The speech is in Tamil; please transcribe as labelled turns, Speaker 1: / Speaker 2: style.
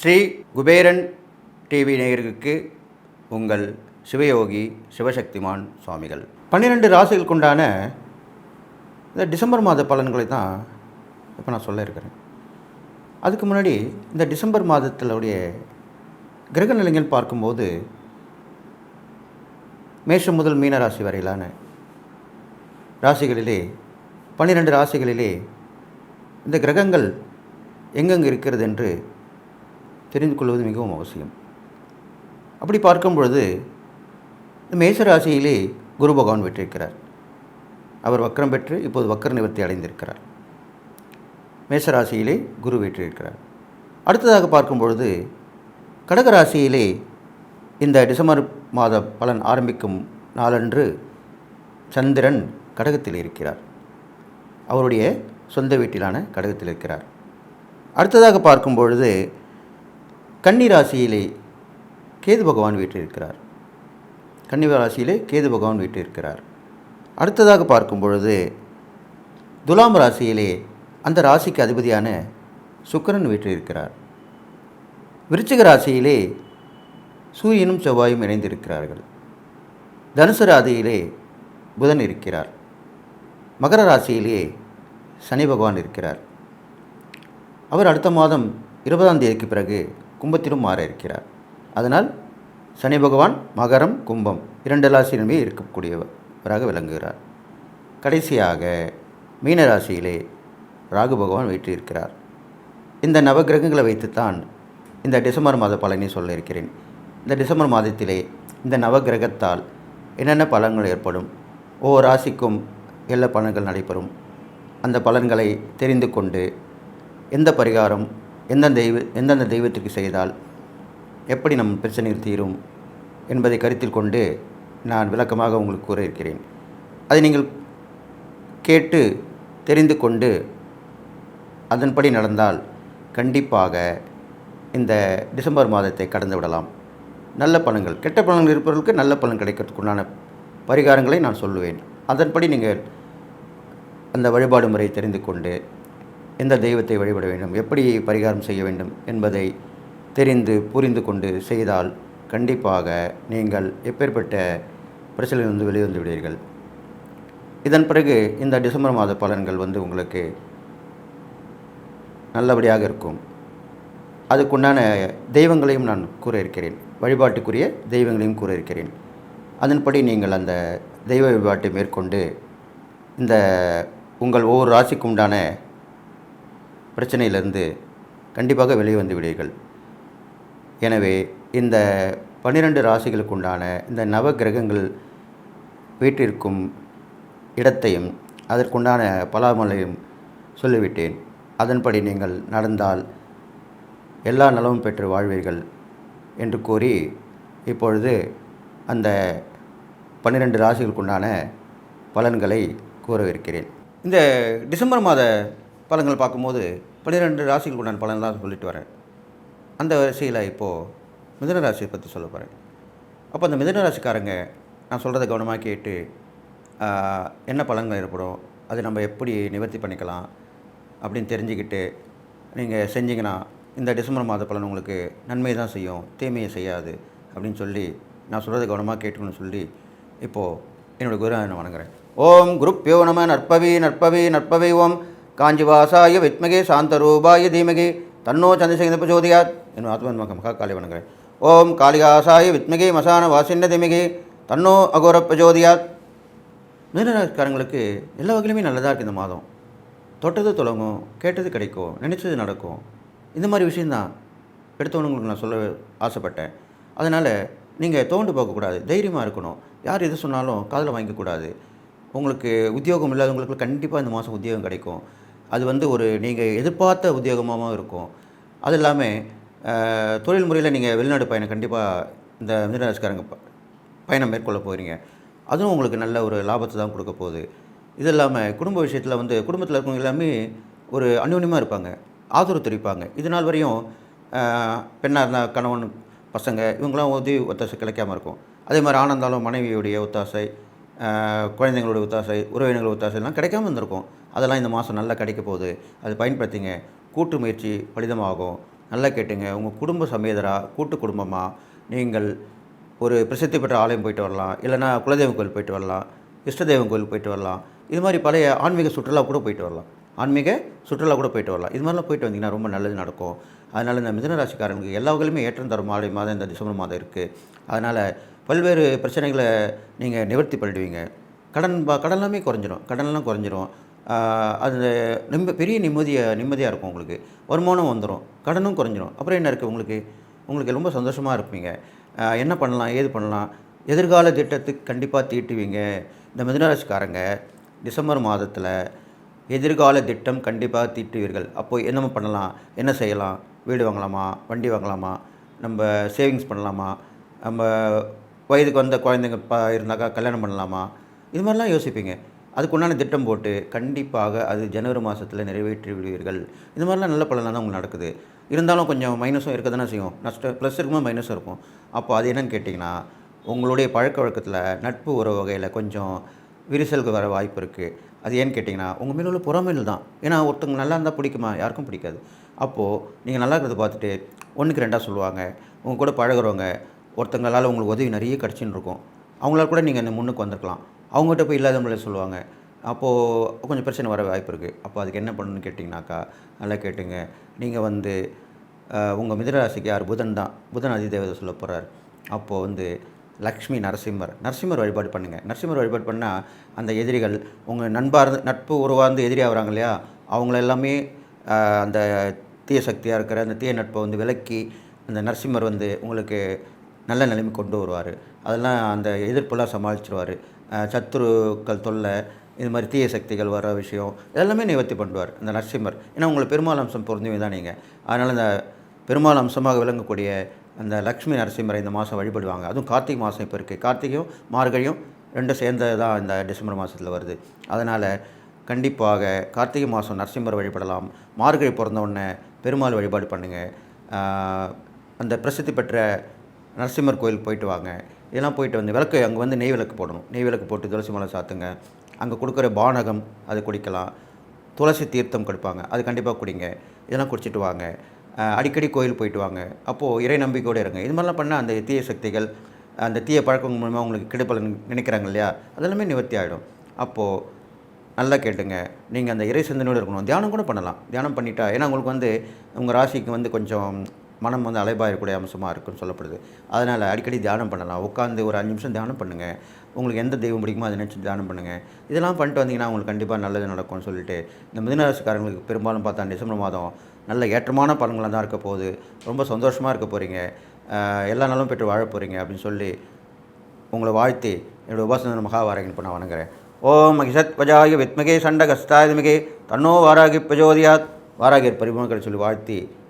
Speaker 1: ஸ்ரீ குபேரன் டிவி நேயர்களுக்கு உங்கள் சிவயோகி சிவசக்திமான் சுவாமிகள். பன்னிரெண்டு ராசிகளுக்கு உண்டான இந்த டிசம்பர் மாத பலன்களை தான் இப்போ நான் சொல்ல இருக்கிறேன். அதுக்கு முன்னாடி இந்த டிசம்பர் மாதத்திலுடைய கிரக நிலைகள் பார்க்கும்போது மேஷம் முதல் மீன ராசி வரையிலான ராசிகளிலே பன்னிரெண்டு ராசிகளிலே இந்த கிரகங்கள் எங்கெங்கு இருக்கிறது என்று தெரிந்து கொள்வது மிகவும் அவசியம். அப்படி பார்க்கும் பொழுது மேச ராசியிலே குரு பகவான் பெற்றிருக்கிறார் அவர் வக்கரம் பெற்று இப்போது வக்கர நிவர்த்தி அடைந்திருக்கிறார். மேச ராசியிலே குரு வெற்றிருக்கிறார். அடுத்ததாக பார்க்கும் பொழுது கடக ராசியிலே இந்த டிசம்பர் மாத பலன் ஆரம்பிக்கும் நாளன்று சந்திரன் கடகத்தில் இருக்கிறார். அவருடைய சொந்த வீட்டிலான கடகத்தில் இருக்கிறார். அடுத்ததாக பார்க்கும் பொழுது கன்னி ராசியிலே கேது பகவான் வீற்றிருக்கிறார். கன்னி ராசியிலே கேது பகவான் வீற்றிருக்கிறார். அடுத்ததாக பார்க்கும் பொழுது துலாம் ராசியிலே அந்த ராசிக்கு அதிபதியான சுக்கிரன் வீற்றிருக்கிறார். விருச்சிக ராசியிலே சூரியனும் செவ்வாயும் இணைந்திருக்கிறார்கள். தனுசு ராசியிலே புதன் இருக்கிறார். மகர ராசியிலே சனி பகவான் இருக்கிறார். அவர் அடுத்த மாதம் இருபதாம் தேதிக்கு பிறகு கும்பத்திலும் மாற இருக்கிறார். அதனால் சனி பகவான் மகரம் கும்பம் இரண்டு ராசியிலுமே இருக்கக்கூடியவராக விளங்குகிறார். கடைசியாக மீன ராசியிலே ராகு பகவான் வீற்றிருக்கிறார் இந்த நவகிரகங்களை வைத்துத்தான் இந்த டிசம்பர் மாத பலனை சொல்ல இருக்கிறேன். இந்த டிசம்பர் மாதத்திலே இந்த நவகிரகத்தால் என்னென்ன பலன்கள் ஏற்படும்? ஒவ்வொரு ராசிக்கும் எல்லா பலன்கள் நடைபெறும். அந்த பலன்களை தெரிந்து கொண்டு எந்த பரிகாரம் எந்தெந்த தெய்வ எந்தெந்த தெய்வத்திற்கு செய்தால் எப்படி நம் பிரச்சனைகள் தீரும் என்பதை கருத்தில் கொண்டு நான் விளக்கமாக உங்களுக்கு கூற இருக்கிறேன். அதை நீங்கள் கேட்டு தெரிந்து கொண்டு அதன்படி நடந்தால் கண்டிப்பாக இந்த டிசம்பர் மாதத்தை கடந்து விடலாம். நல்ல பலன்கள் கெட்ட பலன்கள் இருப்பவர்களுக்கு நல்ல பலன் கிடைக்கிறதுக்குண்டான பரிகாரங்களை நான் சொல்லுவேன். அதன்படி நீங்கள் அந்த வழிபாடு முறை தெரிந்து கொண்டு எந்த தெய்வத்தை வழிபட வேண்டும் எப்படி பரிகாரம் செய்ய வேண்டும் என்பதை தெரிந்து புரிந்து கொண்டு செய்தால் கண்டிப்பாக நீங்கள் எப்பேற்பட்ட பிரச்சனையிலிருந்து வெளிவந்து விடுவீர்கள். இதன் பிறகு இந்த டிசம்பர் மாத பலன்கள் வந்து உங்களுக்கு நல்லபடியாக இருக்கும். அதுக்குண்டான தெய்வங்களையும் நான் கூற இருக்கிறேன் வழிபாட்டுக்குரிய தெய்வங்களையும் கூற இருக்கிறேன் அதன்படி நீங்கள் அந்த தெய்வ வழிபாட்டை மேற்கொண்டு இந்த உங்கள் ஒவ்வொரு ராசிக்கு உண்டான பிரச்சனையிலிருந்து கண்டிப்பாக வெளியே வந்து விடுவீர்கள். எனவே இந்த பன்னிரண்டு ராசிகளுக்கு உண்டான இந்த நவ கிரகங்கள் வீட்டிற்கும் இடத்தையும் அதற்குண்டான பலாமலையும் சொல்லிவிட்டேன். அதன்படி நீங்கள் நடந்தால் எல்லா நலமும் பெற்று வாழ்வீர்கள் என்று கூறி இப்பொழுது அந்த பன்னிரெண்டு ராசிகளுக்குண்டான பலன்களை கூறவிருக்கிறேன். இந்த டிசம்பர் மாத பலன்கள் பார்க்கும்போது பன்னிரெண்டு ராசிகளுக்குண்டான பலன் தான் சொல்லிட்டு வரேன். அந்த வரிசையில் இப்போது மிதன ராசியை பற்றி சொல்ல போகிறேன் அப்போ அந்த மிதன ராசிக்காரங்க நான் சொல்கிறத கவனமாக கேட்டு என்ன பலன்கள் ஏற்படும் அது நம்ம எப்படி நிவர்த்தி பண்ணிக்கலாம் அப்படின்னு தெரிஞ்சுக்கிட்டு நீங்கள் செஞ்சீங்கன்னா இந்த டிசம்பர் மாத பலன் உங்களுக்கு நன்மை தான் செய்யும் தீமையை செய்யாது அப்படின்னு சொல்லி நான் சொல்கிறத கவனமாக கேட்டுக்கணும்னு சொல்லி இப்போது என்னோடய குரு நான் வணங்குறேன். ஓம் குருப்பியோ நம நற்பவி நற்பவி நற்பவி ஓம். காஞ்சிவாசாய வித்மகே சாந்தரூபாய தீமகே. தன்னோ சந்திரசேகர பிரச்சோதியாத் என் ஆத்மன் மக மகா காளி வணங்குறேன். ஓம் காளிகாசாய வித்மகே மசான வாசின்ன தீமகே. தன்னோ அகோர பிரச்சோதியாத் மீனராசிக்காரங்களுக்கு எல்லா வகையிலுமே நல்லதாக இருக்குது இந்த மாதம். தொட்டது தொடங்கும் கேட்டது கிடைக்கும் நினச்சது நடக்கும். இந்த மாதிரி விஷயந்தான் எடுத்தவனுங்களுக்கு நான் சொல்ல ஆசைப்பட்டேன். அதனால் நீங்கள் தோண்டு போகக்கூடாது தைரியமாக இருக்கணும். யார் எது சொன்னாலும் காதில் வாங்கிக்கக்கூடாது. உங்களுக்கு உத்தியோகம் இல்லாதவங்களுக்கு கண்டிப்பாக இந்த மாதம் உத்தியோகம் கிடைக்கும். அது வந்து ஒரு நீங்கள் எதிர்பார்த்த உத்தியோகமாகவும் இருக்கும். அது இல்லாமல் தொழில் முறையில் நீங்கள் வெளிநாடு பயணம் கண்டிப்பாக இந்த மிதனராசிக்காரங்க பயணம் மேற்கொள்ள போகிறீங்க அதுவும் உங்களுக்கு நல்ல ஒரு லாபத்தை தான் கொடுக்க போகுது. இது இல்லாமல் குடும்ப விஷயத்தில் வந்து குடும்பத்தில் இருக்கவங்க எல்லாமே ஒரு அந்யோன்யமாக இருப்பாங்க. ஆதரவு தெரிவிப்பாங்க. இது நாள் வரையும் பெண்ணாக இருந்தால் கணவன் பசங்க இவங்களாம் உதவி ஒத்தாசை கிடைக்காம இருக்கும். அதே மாதிரி ஆனந்தாலும் மனைவியுடைய ஒத்தாசை குழந்தைங்களோட ஒத்தாசை உறவினர்கள் ஒத்தாசை எல்லாம் கிடைக்காம இருந்திருக்கும். அதெல்லாம் இந்த மாதம் நல்லா கிடைக்க போகுது. அது பயன்படுத்திங்க. கூட்டு முயற்சி பலிதமாகும். நல்லா கேட்டுங்க. உங்கள் குடும்ப சமேதராக கூட்டு குடும்பமாக நீங்கள் ஒரு பிரசித்தி பெற்ற ஆலயம் போயிட்டு வரலாம். இல்லைன்னா குலதெய்வம் கோயில் போயிட்டு வரலாம். இஷ்டதெய்வம் கோயில் போயிட்டு வரலாம். இது மாதிரி பழைய ஆன்மீக சுற்றுலா கூட போயிட்டு வரலாம். ஆன்மீக சுற்றுலா கூட போயிட்டு வரலாம். இது மாதிரிலாம் போயிட்டு வந்தீங்கன்னா ரொம்ப நல்லது நடக்கும். அதனால் இந்த மிதனராசிக்காரங்களுக்கு எல்லா வகையிலுமே ஏற்றம் தரும் மாலை மாதம் இந்த டிசம்பர் மாதம் இருக்குது அதனால் பல்வேறு பிரச்சனைகளை நீங்கள் நிவர்த்தி பண்ணிடுவீங்க. கடன் பா கடன்லாமே குறைஞ்சிரும். கடன்லாம் குறைஞ்சிரும். அது நிம்ம பெரிய நிம்மதியாக நிம்மதியாக இருக்கும் உங்களுக்கு. வருமானம் வந்துடும் கடனும் குறைஞ்சிரும். அப்புறம் என்ன இருக்குது உங்களுக்கு? உங்களுக்கு ரொம்ப சந்தோஷமாக இருப்பீங்க. என்ன பண்ணலாம்? ஏது பண்ணலாம்? எதிர்கால திட்டத்துக்கு கண்டிப்பாக தீட்டுவீங்க. இந்த மிதனராசிக்காரங்க டிசம்பர் மாதத்தில் எதிர்கால திட்டம் கண்டிப்பாக தீட்டுவீர்கள். அப்போது என்ன பண்ணலாம்? என்ன செய்யலாம்? வீடு வாங்கலாமா? வண்டி வாங்கலாமா? நம்ம சேவிங்ஸ் பண்ணலாமா? நம்ம வயதுக்கு வந்த குழந்தைங்க பா இருந்தாக்கா கல்யாணம் பண்ணலாமா? இது மாதிரிலாம் யோசிப்பீங்க. அதுக்குண்டான திட்டம் போட்டு கண்டிப்பாக அது ஜனவரி மாதத்தில் நிறைவேற்றி விடுவீர்கள் இது மாதிரிலாம் நல்ல பலனாக தான் உங்களுக்கு நடக்குது. இருந்தாலும் கொஞ்சம் மைனஸும் இருக்க தானே செய்யும். நஷ்டம் ப்ளஸ் இருக்கும்போது மைனஸும் இருக்கும். அப்போ அது என்னன்னு கேட்டிங்கன்னா உங்களுடைய பழக்க வழக்கத்தில் நட்பு உறவு வகையில் கொஞ்சம் விரிசலுக்கு வர வாய்ப்பு இருக்குது அது ஏன்னு கேட்டிங்கன்னா உங்கள் மேலே உள்ள புறமையில் தான். ஏன்னா ஒருத்தவங்க நல்லா இருந்தால் பிடிக்குமா? யாருக்கும் பிடிக்காது. அப்போது நீங்கள் நல்லா இருக்கிறத பார்த்துட்டு ஒன்றுக்கு ரெண்டாக சொல்லுவாங்க. உங்கள் கூட பழகுறவங்க ஒருத்தங்களால் உங்களுக்கு உதவி நிறைய கிடச்சின்னு இருக்கும் அவங்களால கூட நீங்கள் அந்த முன்னுக்கு வந்திருக்கலாம். அவங்ககிட்ட போய் இல்லாதவங்கள சொல்லுவாங்க. அப்போது கொஞ்சம் பிரச்சனை வர வாய்ப்பு இருக்குது அப்போ அதுக்கு என்ன பண்ணணும்னு கேட்டிங்கனாக்கா நல்லா கேட்டுங்க. நீங்கள் வந்து உங்கள் மிதராசிக்கு யார்? புதன் தான். புதன் அதிதேவதை சொல்ல போகிறார் அப்போது வந்து லக்ஷ்மி நரசிம்மர். நரசிம்மர் வழிபாடு பண்ணுங்கள் நரசிம்மர் வழிபாடு பண்ணால் அந்த எதிரிகள் உங்கள் நண்பார்ந்து நட்பு உருவார்ந்து எதிரியாக வராங்க இல்லையா? அவங்கள எல்லாமே அந்த தீய சக்தியாக இருக்கிற அந்த தீய நட்பை வந்து விலக்கி அந்த நரசிம்மர் வந்து உங்களுக்கு நல்ல நிலைமை கொண்டு வருவார். அதெல்லாம் அந்த எதிர்ப்பெல்லாம் சமாளிச்சிருவார். சத்துருக்கள் தொல்லை இது மாதிரி தீய சக்திகள் வர விஷயம் இதெல்லாமே நிவர்த்தி பண்ணுவார் இந்த நரசிம்மர். ஏன்னா உங்களை பெருமாள் அம்சம் பொருந்தவே தான் நீங்கள் அதனால் இந்த பெருமாள் அம்சமாக விளங்கக்கூடிய அந்த லக்ஷ்மி நரசிம்மரை இந்த மாதம் வழிபடுவாங்க. அதுவும் கார்த்திகை மாதம் இப்போ இருக்குது கார்த்திகையும் மார்கழியும் ரெண்டும் சேர்ந்தது தான் இந்த டிசம்பர் மாதத்தில் வருது. அதனால் கண்டிப்பாக கார்த்திகை மாதம் நரசிம்மர் வழிபடலாம். மார்கழி பிறந்த உடனே பெருமாள் வழிபாடு பண்ணுங்கள் அந்த பிரசித்தி பெற்ற நரசிம்மர் கோயில் போயிட்டு வாங்க. இதெல்லாம் போயிட்டு வந்து விளக்கு அங்கே வந்து நெய் விளக்கு போடணும். நெய் விளக்கு போட்டு துளசி மலை சாத்துங்க. அங்கே கொடுக்குற பானகம் அது குடிக்கலாம். துளசி தீர்த்தம் கொடுப்பாங்க. அது கண்டிப்பாக குடிங்க. இதெல்லாம் குடிச்சிட்டு வாங்க. அடிக்கடி கோயில் போயிட்டு வாங்க. அப்போது இறை நம்பிக்கையோடு இருங்க. இது மாதிரிலாம் பண்ணால் அந்த தீய சக்திகள் அந்த தீய பழக்கம் மூலமாக உங்களுக்கு கிடைப்பலன் நினைக்கிறாங்க இல்லையா? அதெல்லாமே நிவர்த்தி ஆகிடும் அப்போது நல்லா கேட்டுங்க. நீங்கள் அந்த இறை சிந்தனையோடு இருக்கணும். தியானம் கூட பண்ணலாம். தியானம் பண்ணிட்டா ஏன்னா உங்களுக்கு வந்து உங்கள் ராசிக்கு வந்து கொஞ்சம் மனம் வந்து அலைபாயக்கூடிய அம்சமாக இருக்குன்னு சொல்லப்படுது. அதனால் அடிக்கடி தியானம் பண்ணலாம். உட்காந்து ஒரு அஞ்சு நிமிஷம் தியானம் பண்ணுங்கள் உங்களுக்கு எந்த தெய்வம் பிடிக்குமோ அதை நினச்சி தியானம் பண்ணுங்கள் இதெல்லாம் பண்ணிட்டு வந்தீங்கன்னா உங்களுக்கு கண்டிப்பாக நல்லது நடக்கும்னு சொல்லிட்டு இந்த மிதனராசிக்காரங்களுக்கு பெரும்பாலும் பார்த்தா டிசம்பர் மாதம் நல்ல ஏற்றமான பலன்களாக தான் இருக்க போகுது. ரொம்ப சந்தோஷமாக இருக்க போகிறீங்க எல்லா நாளும் பெற்று வாழ போகிறீங்க அப்படின்னு சொல்லி உங்களை வாழ்த்தி என்னுடைய உபாசன மகாவாரகன் இப்போ நான் வணங்குறேன். ஓம் மகிஷத் வஜாய வித்மகே சண்டகஸ்தாதிமிகே தன்னோ வாராகி பிரஜோதியாத். வாராகியர் பரிமுகங்களை சொல்லி வாழ்த்தி